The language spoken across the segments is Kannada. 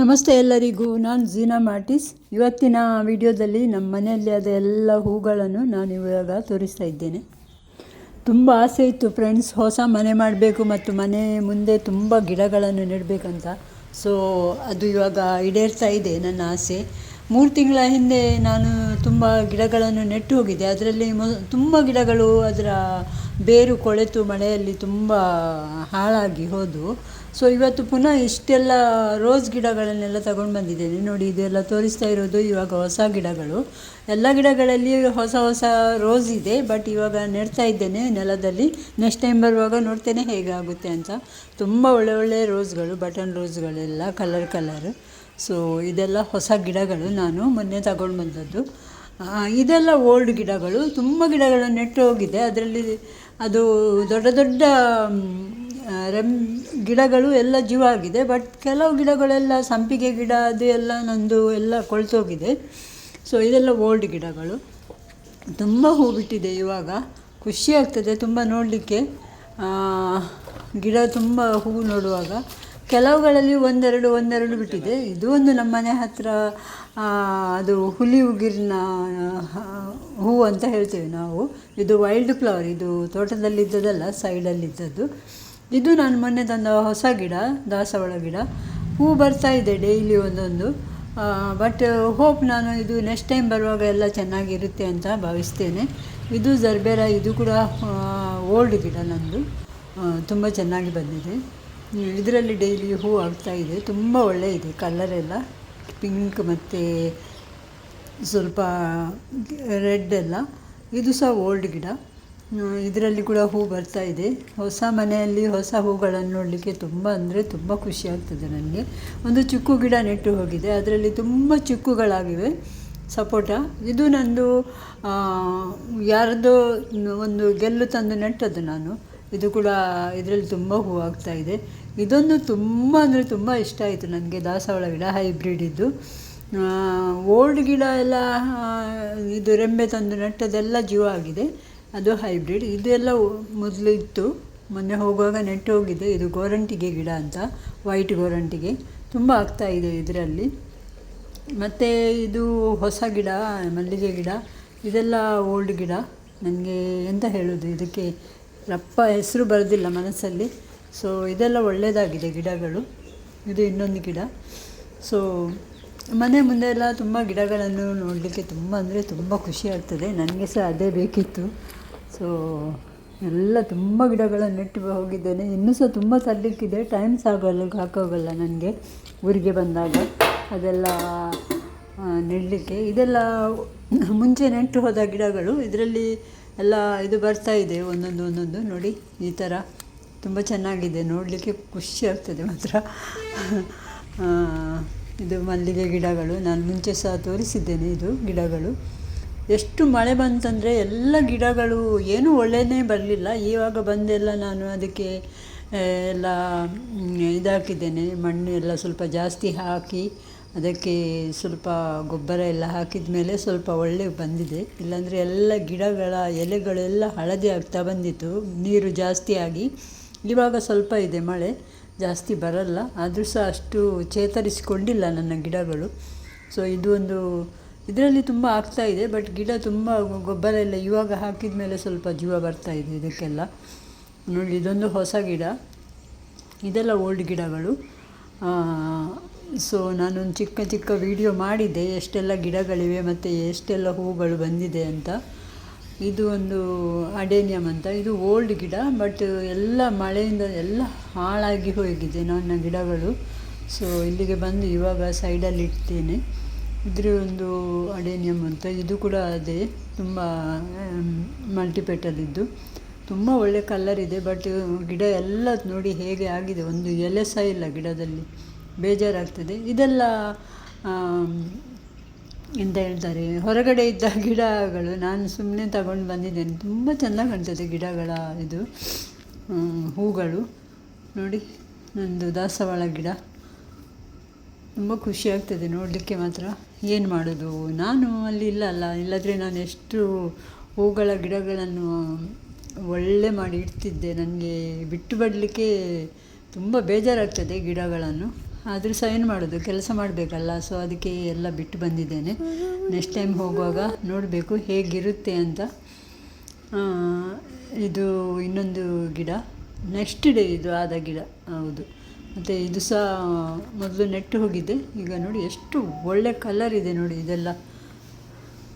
ನಮಸ್ತೆ ಎಲ್ಲರಿಗೂ, ನಾನು ಜೀನಾ ಮಾರ್ಟಿಸ್. ಇವತ್ತಿನ ವಿಡಿಯೋದಲ್ಲಿ ನಮ್ಮ ಮನೆಯಲ್ಲಿ ಆದ ಎಲ್ಲ ಹೂಗಳನ್ನು ನಾನು ಇವಾಗ ತೋರಿಸ್ತಾ ಇದ್ದೇನೆ. ತುಂಬ ಆಸೆ ಇತ್ತು ಫ್ರೆಂಡ್ಸ್ ಹೊಸ ಮನೆ ಮಾಡಬೇಕು ಮತ್ತು ಮನೆ ಮುಂದೆ ತುಂಬ ಗಿಡಗಳನ್ನು ನೆಡಬೇಕಂತ. ಸೊ ಅದು ಇವಾಗ ಈಡೇರ್ತಾ ಇದೆ ನನ್ನ ಆಸೆ. ಮೂರು ತಿಂಗಳ ಹಿಂದೆ ನಾನು ತುಂಬ ಗಿಡಗಳನ್ನು ನೆಟ್ಟು ಹೋಗಿದ್ದೆ. ಅದರಲ್ಲಿ ಮೊ, ತುಂಬ ಗಿಡಗಳು ಅದರ ಬೇರು ಕೊಳೆತು ಮಳೆಯಲ್ಲಿ ತುಂಬ ಹಾಳಾಗಿ ಹೋದವು ಸೊ ಇವತ್ತು ಪುನಃ ಇಷ್ಟೆಲ್ಲ ರೋಸ್ ಗಿಡಗಳನ್ನೆಲ್ಲ ತಗೊಂಡು ಬಂದಿದ್ದೇನೆ. ನೋಡಿ, ಇದೆಲ್ಲ ತೋರಿಸ್ತಾ ಇರೋದು ಇವಾಗ ಹೊಸ ಗಿಡಗಳು. ಎಲ್ಲ ಗಿಡಗಳಲ್ಲಿ ಹೊಸ ಹೊಸ ರೋಸ್ ಇದೆ, ಬಟ್ ಇವಾಗ ನೆಡ್ತಾ ಇದ್ದೇನೆ ನೆಲದಲ್ಲಿ. ನೆಕ್ಸ್ಟ್ ಟೈಮ್ ಬರುವಾಗ ನೋಡ್ತೇನೆ ಹೇಗಾಗುತ್ತೆ ಅಂತ. ತುಂಬ ಒಳ್ಳೆ ಒಳ್ಳೆ ರೋಸ್ಗಳು, ಬಟನ್ ರೋಸ್ಗಳೆಲ್ಲ, ಕಲರ್ ಕಲರ್. ಸೊ ಇದೆಲ್ಲ ಹೊಸ ಗಿಡಗಳು ನಾನು ಮೊನ್ನೆ ತಗೊಂಡು ಬಂದದ್ದು. ಇದೆಲ್ಲ ಓಲ್ಡ್ ಗಿಡಗಳು. ತುಂಬ ಗಿಡಗಳು ನೆಟ್ಟು ಹೋಗಿದೆ ಅದರಲ್ಲಿ ಅದು ದೊಡ್ಡ ದೊಡ್ಡ ರೆಮ್ ಗಿಡಗಳು ಎಲ್ಲ ಜೀವ ಆಗಿದೆ ಬಟ್ ಕೆಲವು ಗಿಡಗಳೆಲ್ಲ ಸಂಪಿಗೆ ಗಿಡ, ಅದು ಎಲ್ಲ ನಂದು ಎಲ್ಲ ಕೊಳ್ತೋಗಿದೆ. ಸೊ ಇದೆಲ್ಲ ಓಲ್ಡ್ ಗಿಡಗಳು. ತುಂಬ ಹೂ ಬಿಟ್ಟಿದೆ ಇವಾಗ. ಖುಷಿ ಆಗ್ತದೆ ತುಂಬ ನೋಡಲಿಕ್ಕೆ. ಗಿಡ ತುಂಬ ಹೂವು ನೋಡುವಾಗ. ಕೆಲವುಗಳಲ್ಲಿ ಒಂದೆರಡು ಒಂದೆರಡು ಬಿಟ್ಟಿದೆ. ಇದು ಒಂದು ನಮ್ಮ ಮನೆ ಹತ್ತಿರ ಅದು ಹುಲಿ ಉಗಿರಿನ ಹೂವು ಅಂತ ಹೇಳ್ತೇವೆ ನಾವು. ಇದು ವೈಲ್ಡ್ ಫ್ಲವರ್ ಇದು ತೋಟದಲ್ಲಿದ್ದದಲ್ಲ ಸೈಡಲ್ಲಿದ್ದದ್ದು ಇದು ನಾನು ಮೊನ್ನೆ ತಂದ ಹೊಸ ಗಿಡ, ದಾಸವಾಳ ಗಿಡ. ಹೂ ಬರ್ತಾ ಇದೆ ಡೈಲಿ ಒಂದೊಂದು. ಬಟ್ ಹೋಪ್ ನಾನು ಇದು ನೆಕ್ಸ್ಟ್ ಟೈಮ್ ಬರುವಾಗ ಎಲ್ಲ ಚೆನ್ನಾಗಿರುತ್ತೆ ಅಂತ ಭಾವಿಸ್ತೇನೆ. ಇದು ಜರ್ಬೇರ ಇದು ಕೂಡ ಓಲ್ಡ್ ಗಿಡ ನಂದು. ತುಂಬ ಚೆನ್ನಾಗಿ ಬಂದಿದೆ. ಇದರಲ್ಲಿ ಡೈಲಿ ಹೂ ಆಗ್ತಾ ಇದೆ. ತುಂಬ ಒಳ್ಳೆ ಇದೆ ಕಲರ್ ಎಲ್ಲ. ಪಿಂಕ್ ಮತ್ತು ಸ್ವಲ್ಪ ರೆಡ್ ಎಲ್ಲ. ಇದು ಸಹ ಓಲ್ಡ್ ಗಿಡ. ಇದರಲ್ಲಿ ಕೂಡ ಹೂ ಬರ್ತಾ ಇದೆ. ಹೊಸ ಮನೆಯಲ್ಲಿ ಹೊಸ ಹೂಗಳನ್ನು ನೋಡಲಿಕ್ಕೆ ತುಂಬ ಅಂದರೆ ತುಂಬ ಖುಷಿ ಆಗ್ತದೆ ನನಗೆ. ಒಂದು ಚಿಕ್ಕು ಗಿಡ ನೆಟ್ಟು ಹೋಗಿದೆ. ಅದರಲ್ಲಿ ತುಂಬ ಚಿಕ್ಕುಗಳಾಗಿವೆ. ಸಪೋಟ. ಇದು ನಂದು ಯಾರದೋ ಒಂದು ಗೆಲ್ಲು ತಂದು ನೆಟ್ಟದ್ದು ನಾನು. ಇದು ಕೂಡ ಇದರಲ್ಲಿ ತುಂಬ ಹೂ ಆಗ್ತಾ ಇದೆ. ಇದೊಂದು ತುಂಬ ಅಂದರೆ ತುಂಬ ಇಷ್ಟ ಆಯಿತು ನನಗೆ. ದಾಸವಾಳ ಗಿಡ, ಹೈಬ್ರಿಡ್ ಇದ್ದು ಓಲ್ಡ್ ಗಿಡ ಎಲ್ಲ ಇದು ರೆಂಬೆ ತಂದು ನೆಟ್ಟದೆಲ್ಲ ಜೀವ ಆಗಿದೆ. ಅದು ಹೈಬ್ರಿಡ್. ಇದೆಲ್ಲ ಮೊದಲು ಇತ್ತು. ಮೊನ್ನೆ ಹೋಗುವಾಗ ನೆಟ್ಟು ಹೋಗಿದೆ. ಇದು ಗೋರಂಟಿಗೆ ಗಿಡ ಅಂತ, ವೈಟ್ ಗೋರಂಟಿಗೆ. ತುಂಬ ಆಗ್ತಾ ಇದೆ ಇದರಲ್ಲಿ. ಮತ್ತು ಇದು ಹೊಸ ಗಿಡ, ಮಲ್ಲಿಗೆ ಗಿಡ, ಇದೆಲ್ಲ ಓಲ್ಡ್ ಗಿಡ. ನನಗೆ ಎಂತ ಹೇಳೋದು? ಇದಕ್ಕೆ ರಪ್ಪ ಹೆಸರು ಬರೋದಿಲ್ಲ ಮನಸ್ಸಲ್ಲಿ. ಸೊ ಇದೆಲ್ಲ ಒಳ್ಳೆಯದಾಗಿದೆ ಗಿಡಗಳು. ಇದು ಇನ್ನೊಂದು ಗಿಡ. ಸೊ ಮನೆ ಮುಂದೆ ಎಲ್ಲ ತುಂಬ ಗಿಡಗಳನ್ನು ನೋಡಲಿಕ್ಕೆ ತುಂಬ ಅಂದರೆ ತುಂಬ ಖುಷಿ ಆಗ್ತದೆ. ನನಗೆ ಸಹ ಅದೇ ಬೇಕಿತ್ತು. ಸೊ ಎಲ್ಲ ತುಂಬ ಗಿಡಗಳನ್ನು ನೆಟ್ಟು ಹೋಗಿದ್ದೇನೆ. ಇನ್ನೂ ಸಹ ತುಂಬ ತರಲಿಕ್ಕಿದೆ ಟೈಮ್ ಸಾಗಲ್ಲ ಹಾಕೋಗಲ್ಲ ನನಗೆ. ಊರಿಗೆ ಬಂದಾಗ ಅದೆಲ್ಲ ನೆಡಲಿಕ್ಕೆ. ಇದೆಲ್ಲ ಮುಂಚೆ ನೆಟ್ಟು ಹೋದ ಗಿಡಗಳು. ಇದರಲ್ಲಿ ಎಲ್ಲ ಇದು ಬರ್ತಾ ಇದೆ. ಒಂದೊಂದು ಒಂದೊಂದು. ನೋಡಿ, ಈ ಥರ ತುಂಬ ಚೆನ್ನಾಗಿದೆ. ನೋಡಲಿಕ್ಕೆ ಖುಷಿ ಆಗ್ತದೆ ಮಾತ್ರ. ಇದು ಮಲ್ಲಿಗೆ ಗಿಡಗಳು. ನಾನು ಮುಂಚೆ ಸಹ ತೋರಿಸಿದ್ದೇನೆ ಇದು ಗಿಡಗಳು. ಎಷ್ಟು ಮಳೆ ಬಂತಂದರೆ ಎಲ್ಲ ಗಿಡಗಳು ಏನೂ ಒಳ್ಳೆಯೇ ಬರಲಿಲ್ಲ. ಇವಾಗ ಬಂದೆಲ್ಲ ನಾನು ಅದಕ್ಕೆ ಎಲ್ಲ ಇದಾಕಿದ್ದೇನೆ. ಮಣ್ಣು ಎಲ್ಲ ಸ್ವಲ್ಪ ಜಾಸ್ತಿ ಹಾಕಿ, ಅದಕ್ಕೆ ಸ್ವಲ್ಪ ಗೊಬ್ಬರ ಎಲ್ಲ ಹಾಕಿದ ಮೇಲೆ ಸ್ವಲ್ಪ ಒಳ್ಳೆ ಬಂದಿದೆ. ಇಲ್ಲಾಂದರೆ ಎಲ್ಲ ಗಿಡಗಳ, ಎಲೆಗಳೆಲ್ಲ ಹಳದಿ ಆಗ್ತಾ ಬಂದಿತ್ತು. ನೀರು ಜಾಸ್ತಿ ಆಗಿ, ಇವಾಗ ಸ್ವಲ್ಪ ಇದೆ ಮಳೆ, ಜಾಸ್ತಿ ಬರಲ್ಲ. ಆದರೂ ಸಹ ಅಷ್ಟು ಚೇತರಿಸಿಕೊಂಡಿಲ್ಲ ನನ್ನ ಗಿಡಗಳು. ಸೊ ಇದು ಒಂದು ಇದರಲ್ಲಿ ತುಂಬ ಆಗ್ತಾ ಇದೆ ಬಟ್ ಗಿಡ ತುಂಬ ಗೊಬ್ಬರ ಎಲ್ಲ ಇವಾಗ ಹಾಕಿದ ಮೇಲೆ ಸ್ವಲ್ಪ ಜೀವ ಬರ್ತಾ ಇದೆ ಇದಕ್ಕೆಲ್ಲ. ನೋಡಿ, ಇದೊಂದು ಹೊಸ ಗಿಡ. ಇದೆಲ್ಲ ಓಲ್ಡ್ ಗಿಡಗಳು. ಸೊ ನಾನೊಂದು ಚಿಕ್ಕ ಚಿಕ್ಕ ವಿಡಿಯೋ ಮಾಡಿದ್ದೆ, ಎಷ್ಟೆಲ್ಲ ಗಿಡಗಳಿವೆ ಮತ್ತು ಎಷ್ಟೆಲ್ಲ ಹೂಗಳು ಬಂದಿದೆ ಅಂತ. ಇದು ಒಂದು ಅಡೇನಿಯಮ್ ಅಂತ. ಇದು ಓಲ್ಡ್ ಗಿಡ ಬಟ್ ಎಲ್ಲ ಮಳೆಯಿಂದ ಎಲ್ಲ ಹಾಳಾಗಿ ಹೋಗಿದೆ ನನ್ನ ಗಿಡಗಳು. ಸೊ ಇಲ್ಲಿಗೆ ಬಂದು ಇವಾಗ ಸೈಡಲ್ಲಿ ಇಡ್ತೇನೆ. ಇದ್ರ ಒಂದು ಅಡೇನಿಯಮ್ ಅಂತ, ಇದು ಕೂಡ ಅದೇ, ತುಂಬ ಮಲ್ಟಿಪೇಟಲ್ಲಿದ್ದು ತುಂಬ ಒಳ್ಳೆ ಕಲ್ಲರ್ ಇದೆ ಬಟ್ ಗಿಡ ಎಲ್ಲ ನೋಡಿ ಹೇಗೆ ಆಗಿದೆ, ಒಂದು ಎಲೆ ಸಹ ಇಲ್ಲ ಗಿಡದಲ್ಲಿ, ಬೇಜಾರಾಗ್ತದೆ. ಇದೆಲ್ಲ ಎಂತ ಹೇಳ್ತಾರೆ, ಹೊರಗಡೆ ಇದ್ದ ಗಿಡಗಳು, ನಾನು ಸುಮ್ಮನೆ ತಗೊಂಡು ಬಂದಿದ್ದೇನೆ. ತುಂಬ ಚೆಂದ ಕಾಣ್ತದೆ ಗಿಡಗಳ ಇದು ಹೂಗಳು. ನೋಡಿ, ನಂದು ದಾಸವಾಳ ಗಿಡ. ತುಂಬ ಖುಷಿ ಆಗ್ತದೆ ನೋಡಲಿಕ್ಕೆ ಮಾತ್ರ. ಏನು ಮಾಡೋದು? ನಾನು ಅಲ್ಲಿ ಇಲ್ಲ ಅಲ್ಲ. ಇಲ್ಲದ್ರೆ ನಾನು ಎಷ್ಟು ಹೂಗಳ ಗಿಡಗಳನ್ನು ಒಳ್ಳೆ ಮಾಡಿ ಇಡ್ತಿದ್ದೆ. ನನಗೆ ಬಿಟ್ಟು ಬಿಡಲಿಕ್ಕೆ ತುಂಬ ಬೇಜಾರಾಗ್ತದೆ ಗಿಡಗಳನ್ನು. ಆದರೂ ಸಹ ಏನು ಮಾಡೋದು? ಕೆಲಸ ಮಾಡಬೇಕಲ್ಲ. ಸೊ ಅದಕ್ಕೆ ಎಲ್ಲ ಬಿಟ್ಟು ಬಂದಿದ್ದೇನೆ. ನೆಕ್ಸ್ಟ್ ಟೈಮ್ ಹೋಗುವಾಗ ನೋಡಬೇಕು ಹೇಗಿರುತ್ತೆ ಅಂತ. ಇದು ಇನ್ನೊಂದು ಗಿಡ. ನೆಕ್ಸ್ಟ್ ಡೇ ಇದು ಆದ ಗಿಡ. ಹೌದು. ಮತ್ತು ಇದು ಸಹ ಮೊದಲು ನೆಟ್ಟು ಹೋಗಿದ್ದೆ ಈಗ ನೋಡಿ ಎಷ್ಟು ಒಳ್ಳೆ ಕಲರ್ ಇದೆ ನೋಡಿ ಇದೆಲ್ಲ.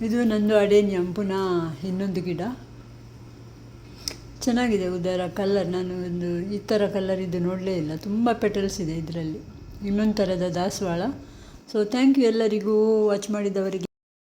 ಇದು ನಂದು ಅಡೇನಿಯಂ, ಪುನಃ ಇನ್ನೊಂದು ಗಿಡ. ಚೆನ್ನಾಗಿದೆ ಉದರ ಕಲರ್ ನಾನು ಒಂದು ಈ ಥರ ಕಲರ್ ಇದು ನೋಡಲೇ ಇಲ್ಲ. ತುಂಬ ಪೆಟಲ್ಸ್ ಇದೆ ಇದರಲ್ಲಿ. ಇನ್ನೊಂದು ಥರದ ದಾಸವಾಳ. ಸೊ ಥ್ಯಾಂಕ್ ಯು ಎಲ್ಲರಿಗೂ ವಾಚ್ ಮಾಡಿದವರಿಗೆ.